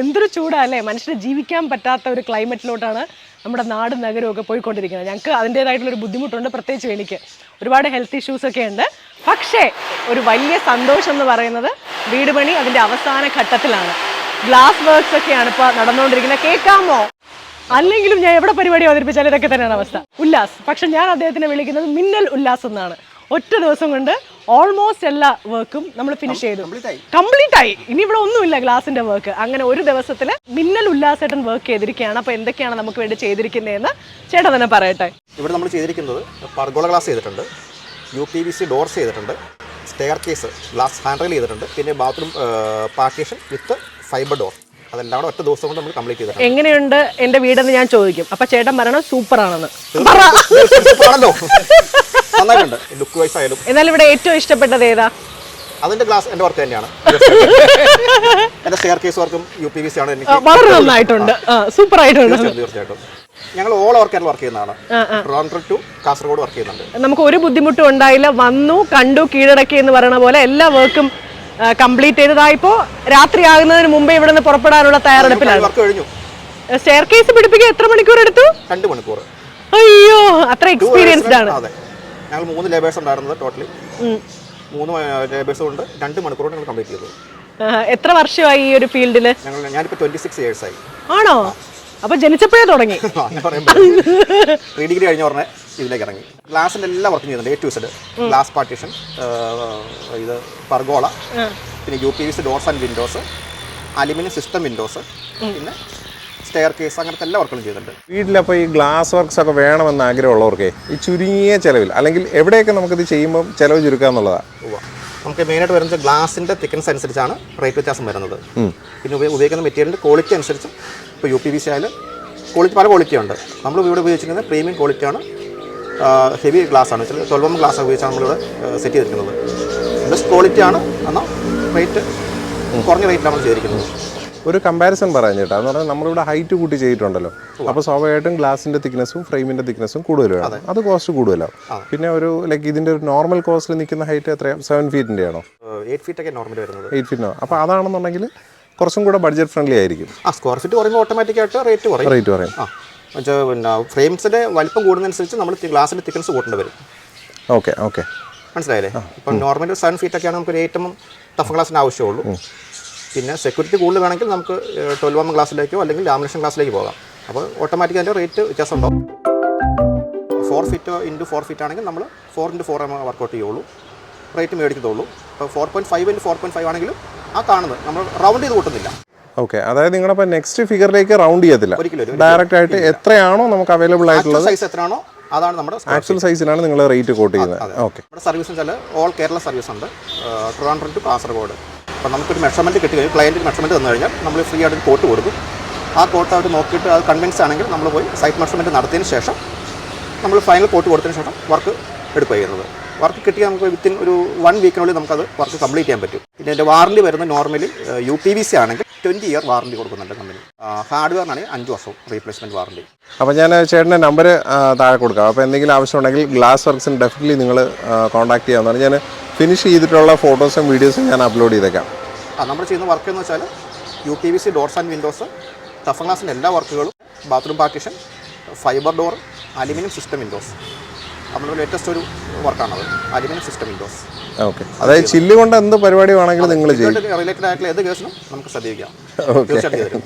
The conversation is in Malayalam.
എന്തൊരു ചൂടാല്ലേ മനുഷ്യന് ജീവിക്കാൻ പറ്റാത്ത ഒരു ക്ലൈമറ്റിലോട്ടാണ് നമ്മുടെ നാട് നഗരവും ഒക്കെ പോയിക്കൊണ്ടിരിക്കുന്നത്. ഞങ്ങൾക്ക് അതിന്റേതായിട്ടുള്ളൊരു ബുദ്ധിമുട്ടുണ്ട് പ്രത്യേകിച്ച് എനിക്ക്. ഒരുപാട് ഹെൽത്ത് ഇഷ്യൂസ് ഒക്കെ ഉണ്ട്. പക്ഷേ ഒരു വലിയ സന്തോഷം എന്ന് പറയുന്നത് വീട് പണി അതിന്റെ അവസാന ഘട്ടത്തിലാണ്. ഗ്ലാസ് വർക്ക്സ് ഒക്കെയാണ് ഇപ്പോൾ നടന്നുകൊണ്ടിരിക്കുന്നത്. കേൾക്കാമോ? അല്ലെങ്കിലും ഞാൻ എവിടെ പരിപാടി അവതരിപ്പിച്ചാലും ഇതൊക്കെ തന്നെയാണ് അവസ്ഥ. ഉല്ലാസ്. പക്ഷെ ഞാൻ അദ്ദേഹത്തിനെ വിളിക്കുന്നത് മിന്നൽ ഉല്ലാസ് എന്നാണ്. ഒറ്റ ദിവസം കൊണ്ട് ഓൾമോസ്റ്റ് എല്ലാ വർക്കും നമ്മൾ ഫിനിഷ് ചെയ്തു. കംപ്ലീറ്റ് ആയി. ഇനി ഇവിടെ ഒന്നുമില്ല ഗ്ലാസിന്റെ വർക്ക് അങ്ങനെ ഒരു ദിവസത്തിൽ മിന്നൽ ഉല്ലാസേട്ടൻ വർക്ക് ചെയ്തിരിക്കുകയാണ്. അപ്പൊ എന്തൊക്കെയാണ് നമുക്ക് വേണ്ടി ചെയ്തിരിക്കുന്നതെന്ന് ചേട്ടൻ തന്നെ പറയട്ടെ. ഇവിടെ നമ്മൾ ചെയ്തിരിക്കുന്നത് പർഗോള ഗ്ലാസ് ചെയ്തിട്ടുണ്ട് U P V C doors ചെയ്തിട്ടുണ്ട് സ്റ്റെയർ കേസ് ഗ്ലാസ് ഹാൻഡിൽ ചെയ്തിട്ടുണ്ട് പിന്നെ bathroom partition with fibre door അതെല്ലാം കൂടെ ഒറ്റ ദിവസം കൊണ്ട് നമ്മൾ കംപ്ലീറ്റ് ചെയ്തിട്ടുണ്ട്. എങ്ങനെയുണ്ട് എന്റെ വീടെന്ന് ഞാൻ ചോദിക്കും. അപ്പൊ ചേട്ടൻ പറയണം സൂപ്പർ ആണെന്ന്. നന്നായിട്ടുണ്ട്. ലുക്ക് വൈസ് ആയാലും. എന്നാൽ ഇവിടെ ഏറ്റവും ഇഷ്ടപ്പെട്ടത് ഏതാ? അതിന്റെ ഗ്ലാസ് എന്റെ വർക്ക് തന്നെയാണ്. എന്റെ സ്റ്റെയർ കേസ് വർക്കും യു പി വി സി ആണ് എനിക്ക് വളരെ നന്നായിട്ടുണ്ട്. സൂപ്പർ ആയിട്ടുണ്ട് തീർച്ചയായിട്ടും തീർച്ചയായിട്ടും. ഞങ്ങൾ ഓൾ ഓവർ കേരള വർക്ക് ചെയ്യുന്നതാണ്. ട്രിവാൻഡ്രം ടു കാസർഗോഡ് വർക്ക് ചെയ്യുന്നുണ്ട്. നമുക്ക് ഒരു ബുദ്ധിമുട്ടും ഉണ്ടായില്ല. വന്നു കണ്ടു കീഴടക്കി എന്ന് പറയുന്ന പോലെ എല്ലാ വർക്കും കംപ്ലീറ്റ് ചെയ്തതായിപ്പോ രാത്രി ആകുന്നതിന് മുമ്പേ ഇവിടെ നിന്ന് പുറപ്പെടാനുള്ള തയ്യാറെടുപ്പിലാണ്. വർക്ക് കഴിഞ്ഞു. സ്റ്റെയർ കേസ് പിടിപ്പിക്കാൻ എത്ര മണിക്കൂർ എടുത്തു? രണ്ട് മണിക്കൂർ. അയ്യോ അത്ര എക്സ്പീരിയൻസ്ഡ് ആണ്. അതെ. ഞങ്ങൾ മൂന്ന് ലേബേഴ്സ് ഉണ്ടായിരുന്നത് ടോട്ടലി മൂന്ന് ലേബേഴ്സ് കൊണ്ട് രണ്ട് മണിക്കൂർ കൊണ്ട് ഞങ്ങൾ കംപ്ലീറ്റ് ചെയ്തു. എത്ര വർഷമായി ഈ ഒരു ഫീൽഡിൽ ഞങ്ങൾ ഞാനിപ്പോൾ ട്വന്റി സിക്സ് ഇയേഴ്സ് ആയി. ആണോ? അപ്പൊ ജനിച്ചപ്പോഴേ തുടങ്ങി. ത്രീ ഡിഗ്രി കഴിഞ്ഞ ഉടനെ ഇതിലേക്ക് ഇറങ്ങി. ഗ്ലാസിന്റെ എല്ലാം വർക്കും ചെയ്യുന്നുണ്ട് A to Z glass partition ഇത് പർഗോള പിന്നെ U P V C doors and windows aluminium system windows പിന്നെ സ്റ്റെയർ കേസ് അങ്ങനത്തെ എല്ലാ വർക്കുകളും ചെയ്തിട്ടുണ്ട്. വീട്ടിലപ്പോൾ ഈ ഗ്ലാസ് വർക്ക്സ് ഒക്കെ വേണമെന്ന് ആഗ്രഹമുള്ളവർക്കേ ഈ ചുരുങ്ങിയ ചിലവിൽ അല്ലെങ്കിൽ എവിടെയൊക്കെ നമുക്കിത് ചെയ്യുമ്പോൾ ചിലവ് ചുരുക്കുക എന്നുള്ളതാണ്. നമുക്ക് മെയിനായിട്ട് വരുന്നത് ഗ്ലാസിന്റെ തിക്കൻസ് അനുസരിച്ചാണ് റേറ്റ് വ്യത്യാസം വരുന്നത്. പിന്നെ ഉപയോഗിക്കുന്ന മെറ്റീരിയലിന്റെ ക്വാളിറ്റി അനുസരിച്ച് ഇപ്പോൾ യു പി വി സി ആയാലും ക്വാളിറ്റി പല ക്വാളിറ്റി ഉണ്ട്. നമ്മൾ ഇവിടെ ഉപയോഗിച്ചിരിക്കുന്നത് പ്രീമിയം ക്വാളിറ്റിയാണ് ഹെവി ഗ്ലാസ് ആണ്. വെച്ചാൽ ട്വൽവ് എം ഗ്ലാസ് ഉപയോഗിച്ചാണ് നമ്മളിവിടെ സെറ്റ് ചെയ്തിരിക്കുന്നത്. ബെസ്റ്റ് ക്വാളിറ്റിയാണ് എന്നാൽ റേറ്റ് കുറഞ്ഞ റേറ്റിലാണ് നമ്മൾ ചെയ്തിരിക്കുന്നത്. ഒരു കമ്പാരിസൺ പറയാൻ ചേട്ടാ. എന്ന് പറഞ്ഞാൽ നമ്മളിവിടെ ഹൈറ്റ് കൂട്ടി ചെയ്തിട്ടുണ്ടല്ലോ. അപ്പോൾ സ്വാഭാവികമായിട്ടും ഗ്ലാസിന്റെ തിക്നെസ്സും ഫ്രെയിമിന്റെ തിക്നെസ്സും കൂടുതൽ വേണം അത് കോസ്റ്റ് കൂടുതലാണ് പിന്നെ ഒരു ലൈക്ക് ഇതിന്റെ ഒരു നോർമൽ കോസ്റ്റിൽ നിൽക്കുന്ന ഹൈറ്റ് എത്രയാണ് സെവൻ ഫീറ്റിന്റെ ആണോ എയ്റ്റ് ഫീറ്റൊക്കെ നോർമൽ വരുന്നത്. എയ്റ്റ് ഫീറ്റിനോ അപ്പോൾ അതാണെന്നുണ്ടെങ്കിൽ കുറച്ചും കൂടെ ബഡ്ജറ്റ് ഫ്രണ്ട്ലി ആയിരിക്കും. ആ സ്ക്വയർ ഫീറ്റ് കുറയുമ്പോൾ ഓട്ടോമാറ്റിക്കായിട്ട് റേറ്റ് കുറയും. റേറ്റ് എന്നുവെച്ചാൽ പിന്നെ ഫ്രെയിംസിന്റെ വലിപ്പം കൂടുന്നതനുസരിച്ച് നമ്മൾ ഗ്ലാസിന്റെ തിക്നെസ് കൂട്ടേണ്ടി വരും. ഓക്കെ ഓക്കെ മനസ്സിലായില്ലേ? ഇപ്പം നോർമലി സെവൻ ഫീറ്റ് ഒക്കെയാണ് നമുക്ക് ഒരു ഏറ്റവും ടഫ് ഗ്ലാസിന്റെ ആവശ്യമുള്ളൂ. പിന്നെ സെക്യൂരിറ്റി കൂടുതൽ വേണമെങ്കിൽ നമുക്ക് ട്വൽവ് ക്ലാസ്സിലേക്കോ അല്ലെങ്കിൽ ലാമിനേഷൻ ക്ലാസ്സിലേക്ക് പോകാം. അപ്പോൾ ഓട്ടോമാറ്റിക് അതിന്റെ റേറ്റ് വ്യത്യാസം ഉണ്ടാവും four feet into four feet ആണെങ്കിൽ നമ്മൾ four into four M work out ചെയ്യുള്ളൂ. റേറ്റ് മേടിക്കത്തുള്ളൂ. അപ്പോൾ four point five into four point five ആണെങ്കിലും ആ കാണുന്നത്. നമ്മൾ റൗണ്ട് ചെയ്ത് കൂട്ടുന്നില്ല. ഓക്കെ അതായത് നിങ്ങളപ്പോൾ നെക്സ്റ്റ് ഫിഗറിലേക്ക് റൗണ്ട് ചെയ്യത്തില്ല. ഒരിക്കലും ഡയറക്റ്റ് ആയിട്ട് എത്രയാണോ നമുക്ക് അവൈലബിൾ ആയിട്ടുള്ളത് സൈസ് എത്രയാണോ അതാണ് നമ്മുടെ ആക്ച്വൽ സൈസിലാണ് നിങ്ങൾ റേറ്റ് കോട്ട് ചെയ്യുന്നത്. ഓക്കെ നമ്മുടെ സർവീസ് വെച്ചാൽ ഓൾ കേരള സർവീസ് ഉണ്ട്. ട്രിവാൻഡ്രം ടു കാസർഗോഡ് അപ്പോൾ നമുക്കൊരു മെഷർമെന്റ് കിട്ടി കഴിഞ്ഞാൽ ക്ലയന്റിന് മെഷർമെന്റ് തന്നു കഴിഞ്ഞാൽ നമ്മൾ ഫ്രീ ആയിട്ട് ഒരു കോട്ട് കൊടുക്കും. ആ കോട്ട് അവർ നോക്കിയിട്ട് അത് കൺവിൻസ് ആണെങ്കിൽ നമ്മൾ പോയി സൈറ്റ് മെഷർമെന്റ് നടത്തിയതിന് ശേഷം നമ്മൾ ഫൈനൽ കോട്ട് കൊടുത്തതിന് ശേഷം വർക്ക് എടുക്കുക ചെയ്യുന്നത്. വർക്ക് കിട്ടിയാൽ നമുക്ക് വിത്തിൻ ഒരു വൺ വീക്കിനുള്ളിൽ നമുക്കത് വർക്ക് കംപ്ലീറ്റ് ചെയ്യാൻ പറ്റും. പിന്നെ എന്റെ വാറണ്ടി വരുന്നത് normally U P V C ആണെങ്കിൽ ട്വന്റി ഇയർ വാറണ്ടി കൊടുക്കുന്നുണ്ട് കമ്പനി ഹാർഡ്വെയറിനാണെങ്കിൽ അഞ്ച് വർഷം റീപ്ലേസ്മെന്റ് വാറണ്ടി അപ്പോൾ ഞാൻ ചേട്ടന്റെ നമ്പർ താഴെ കൊടുക്കാം. അപ്പോൾ എന്തെങ്കിലും ആവശ്യമുണ്ടെങ്കിൽ ഗ്ലാസ് വർക്ക്സിന് ഡെഫിനറ്റ്ലി നിങ്ങൾ കോൺടാക്ട് ചെയ്യാമെന്നാണ് ഞാൻ ഫിനിഷ് ചെയ്തിട്ടുള്ള ഫോട്ടോസും വീഡിയോസും ഞാൻ അപ്ലോഡ് ചെയ്തേക്കാം. ആ നമ്മൾ ചെയ്യുന്ന വർക്ക് എന്ന് വെച്ചാൽ U P V C doors and windows tough ഗ്ലാസിന്റെ എല്ലാ വർക്കുകളും bathroom partition fibre door aluminium system windows നമ്മുടെ ലേറ്റസ്റ്റ് ഒരു വർക്കാണത് അലുമിനിയം സിസ്റ്റം വിൻഡോസ് ഓക്കെ അതായത് ചില്ല് കൊണ്ട് എന്ത് പരിപാടി വേണമെങ്കിലും നിങ്ങൾ ചെയ്യും. റിലേറ്റഡ് ആയിട്ടുള്ള ഏത് കേസിനും നമുക്ക് ശ്രദ്ധിക്കാം. തീർച്ചയായിട്ടും